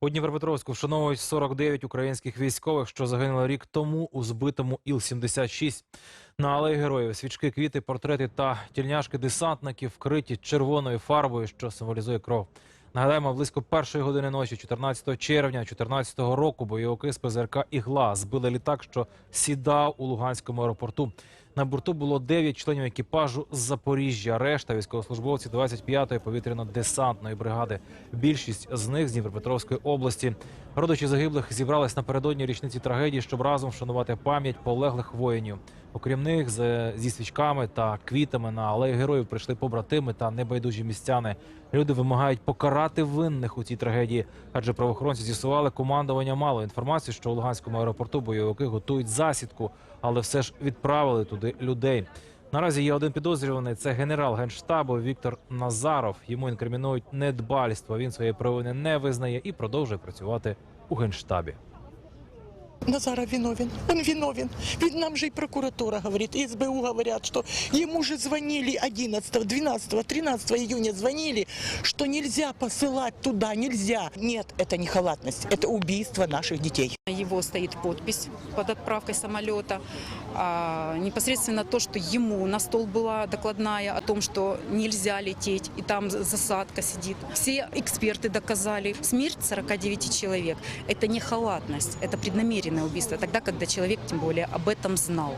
У Дніпропетровську вшановують 49 українських військових, що загинули рік тому у збитому Іл-76. На алеї героїв свічки, квіти, портрети та тільняшки десантників вкриті червоною фарбою, що символізує кров. Нагадаємо, близько першої години ночі, 14 червня 2014 року, бойовики з ПЗРК «Ігла» збили літак, що сідав у Луганському аеропорту. На борту було 9 членів екіпажу з Запоріжжя. Решта військовослужбовці 25-ї повітряно-десантної бригади. Більшість з них з Дніпропетровської області. Родичі загиблих зібрались напередодні річниці трагедії, щоб разом вшанувати пам'ять полеглих воїнів. Окрім них, зі свічками та квітами на алеї героїв прийшли побратими та небайдужі містяни. Люди вимагають покарати винних у цій трагедії, адже правоохоронці з'ясували, командування мало інформації, що у Луганському аеропорту бойовики готують засідку, але все ж відправили туди людей. Наразі є один підозрюваний. Це генерал генштабу Віктор Назаров. Йому інкримінують недбальство. Він своєї провини не визнає і продовжує працювати у генштабі. Назаров виновен. Он виновен. Ведь нам же и прокуратура говорит, и СБУ говорят, что ему же звонили 11, 12, 13 июня звонили, что нельзя посылать туда, нельзя. Нет, это не халатность, это убийство наших детей. Его стоит подпись под отправкой самолета. А, непосредственно то, что ему на стол была докладная о том, что нельзя лететь, и там засадка сидит. Все эксперты доказали. Смерть 49 человек – это не халатность, это преднамеренное убийство. Тогда, когда человек, тем более, об этом знал.